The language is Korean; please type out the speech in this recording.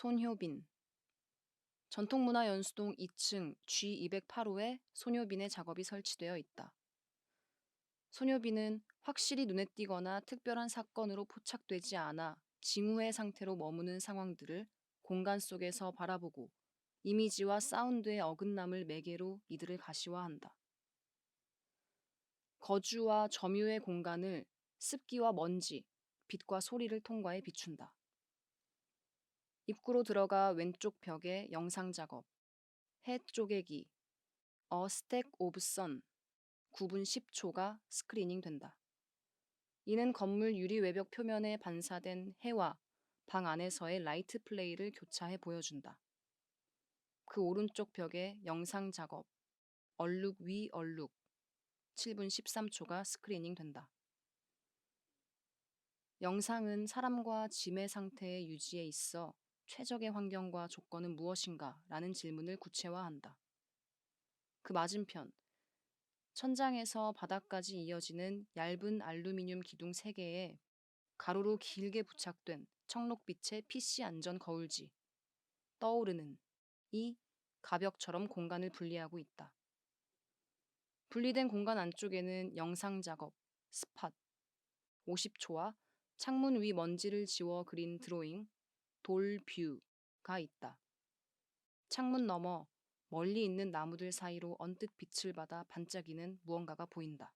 손효빈 전통문화연수동 2층 G208호에 손효빈의 작업이 설치되어 있다. 손효빈은 확실히 눈에 띄거나 특별한 사건으로 포착되지 않아 징후의 상태로 머무는 상황들을 공간 속에서 바라보고 이미지와 사운드의 어긋남을 매개로 이들을 가시화한다. 거주와 점유의 공간을 습기와 먼지, 빛과 소리를 통과해 비춘다. 입구로 들어가 왼쪽 벽에 영상 작업, 해 쪼개기, A Stack of Sun 9분 10초가 스크리닝 된다. 이는 건물 유리 외벽 표면에 반사된 해와 방 안에서의 라이트 플레이를 교차해 보여준다. 그 오른쪽 벽에 영상 작업, 얼룩 위 얼룩 7분 13초가 스크리닝 된다. 영상은 사람과 짐의 상태의 유지에 있어 최적의 환경과 조건은 무엇인가? 라는 질문을 구체화한다. 그 맞은편, 천장에서 바닥까지 이어지는 얇은 알루미늄 기둥 3개에 가로로 길게 부착된 청록빛의 PC 안전 거울지, 떠오르는 이 가벽처럼 공간을 분리하고 있다. 분리된 공간 안쪽에는 영상 작업, 스팟, 50초와 창문 위 먼지를 지워 그린 드로잉, 돌뷰가 있다. 창문 너머 멀리 있는 나무들 사이로 언뜻 빛을 받아 반짝이는 무언가가 보인다.